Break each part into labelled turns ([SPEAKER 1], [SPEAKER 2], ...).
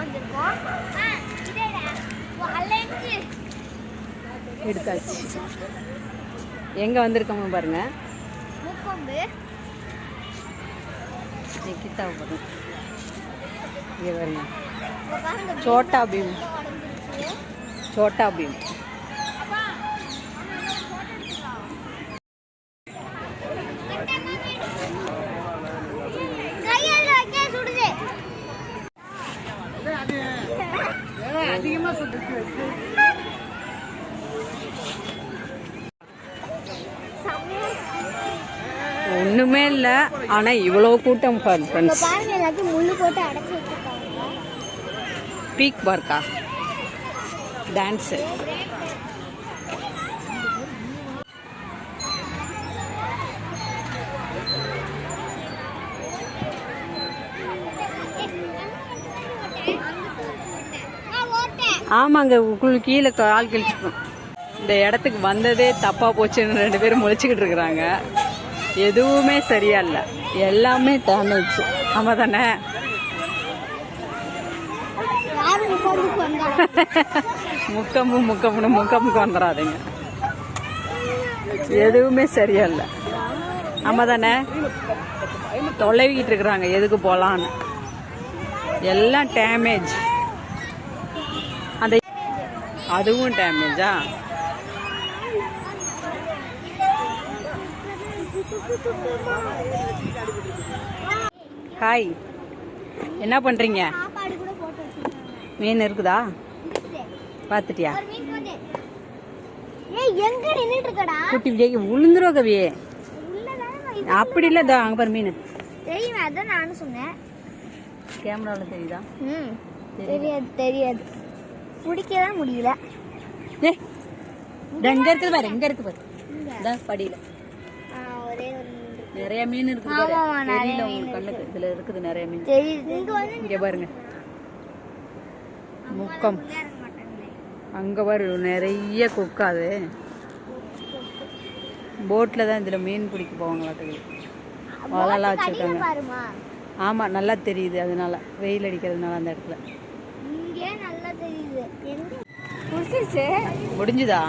[SPEAKER 1] வந்திருக்கோம்.
[SPEAKER 2] எடுத்தாச்சு. எங்கே வந்திருக்கோம் பாருங்க.
[SPEAKER 1] முக்கொம்பு.
[SPEAKER 2] பாருங்க. இங்கே பாருங்க சோட்டா பீம். சோட்டா பீம். ஒன்றுமே இல்லை. ஆனால் இவ்வளோ கூட்டம் ஃப்ரெண்ட்ஸ் பீக் பார்க்கா டான்ஸு ஆமாங்க உள்ள கீழே கால் கழிச்சுக்கணும் இந்த இடத்துக்கு வந்ததே தப்பாக போச்சுன்னு ரெண்டு பேரும் முழிச்சுக்கிட்டு இருக்கிறாங்க. எதுவுமே சரியா இல்லை. எல்லாமே டேமேஜ் ஆமாம் தானே முக்கம்பு முக்கம்னு முக்கம்புக்கு வந்துடாதீங்க. எதுவுமே சரியா இல்லை. ஆமாம் தானே தொலைவிக்கிட்டு இருக்கிறாங்க எதுக்கு போகலான்னு எல்லாம் டேமேஜ் அதுவும் டேமேஜா ஹாய் என்ன பண்ணுறீங்க மீன் இருக்குதா. பார்த்துட்டியா குட்டி விஜய்க்கு விழுந்துரும்
[SPEAKER 1] இது-
[SPEAKER 2] அப்படி இல்லை இதோ அங்கே பாரு மீன்.
[SPEAKER 1] தெரியுமே அதான் நானும் சொன்னேன்.
[SPEAKER 2] கேமராவில் தெரியுதா?
[SPEAKER 1] ம். தெரியாது தெரியாது. பிடிக்கதான் முடியல.
[SPEAKER 2] ஏ எங்க இருக்குது பாரு எங்க இருக்கு பாரு. படியில.
[SPEAKER 1] மீன் இருக்கு.
[SPEAKER 2] நிறைய மீன்.
[SPEAKER 1] ஆமாமா, நிறைய
[SPEAKER 2] தெரியல உங்களுக்கு கண்ணுக்கு. இதுல இருக்குது நிறைய மீன்.
[SPEAKER 1] தெரியுது இங்க
[SPEAKER 2] பாருங்க. முக்கம்.
[SPEAKER 1] இருக்க
[SPEAKER 2] அங்க பாரு நிறைய குக்காது போட்ல தான் இதுல மீன் பிடிக்க போவாங்களாட்டுக்கு வலைலாம் வச்சிருக்காங்க.
[SPEAKER 1] பாருமா.
[SPEAKER 2] ஆமா நல்லா தெரியுது அதனால. வெயில் அடிக்கிறதுனால அந்த இடத்துல
[SPEAKER 1] இங்கே நல்லா தெரியுது எங்க குடிச்சிருச்சு
[SPEAKER 2] முடிஞ்சுதா?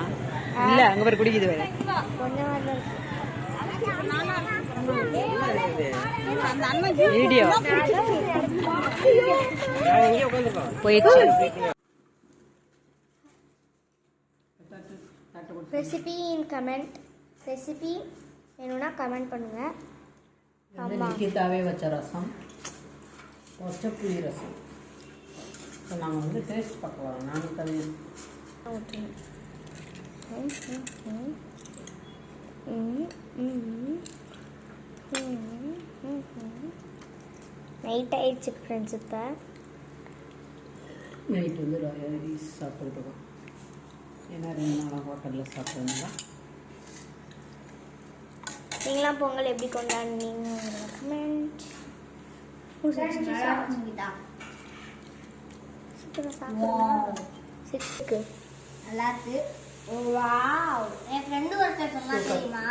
[SPEAKER 2] இல்ல அங்க பாரு குடிக்குது
[SPEAKER 1] தான்
[SPEAKER 2] வீடியோ. போயிடுச்சு.
[SPEAKER 1] ரெசிபி இன் கமெண்ட் ரெசிபி வேணும்னா கமெண்ட் பண்ணுங்க.
[SPEAKER 2] நிக்கிதாவே வச்ச ரசம். வச்ச புளி ரசம். இப்போ நாங்கள் வந்து டேஸ்ட் பார்க்க வரோம். நானும் தவி
[SPEAKER 1] நைட் ஆயிடுச்சு ஃப்ரெண்ட்ஸ் இப்போ.
[SPEAKER 2] நைட் வந்து ரைஸ் சாப்பிட்டுருக்கோம் ஏன்னா ரெண்டு நாளாக ஹோட்டலில் சாப்பிட்றதுனால
[SPEAKER 1] நீங்களாம் பொங்கல் எப்படி கொண்டாடுனீங்க கமெண்ட் சிக்ஸ்க்கு
[SPEAKER 3] நல்லா இருக்கு. வாவ் என் ஃப்ரெண்டு ஒருத்தர் சொன்னா தெரியுமா?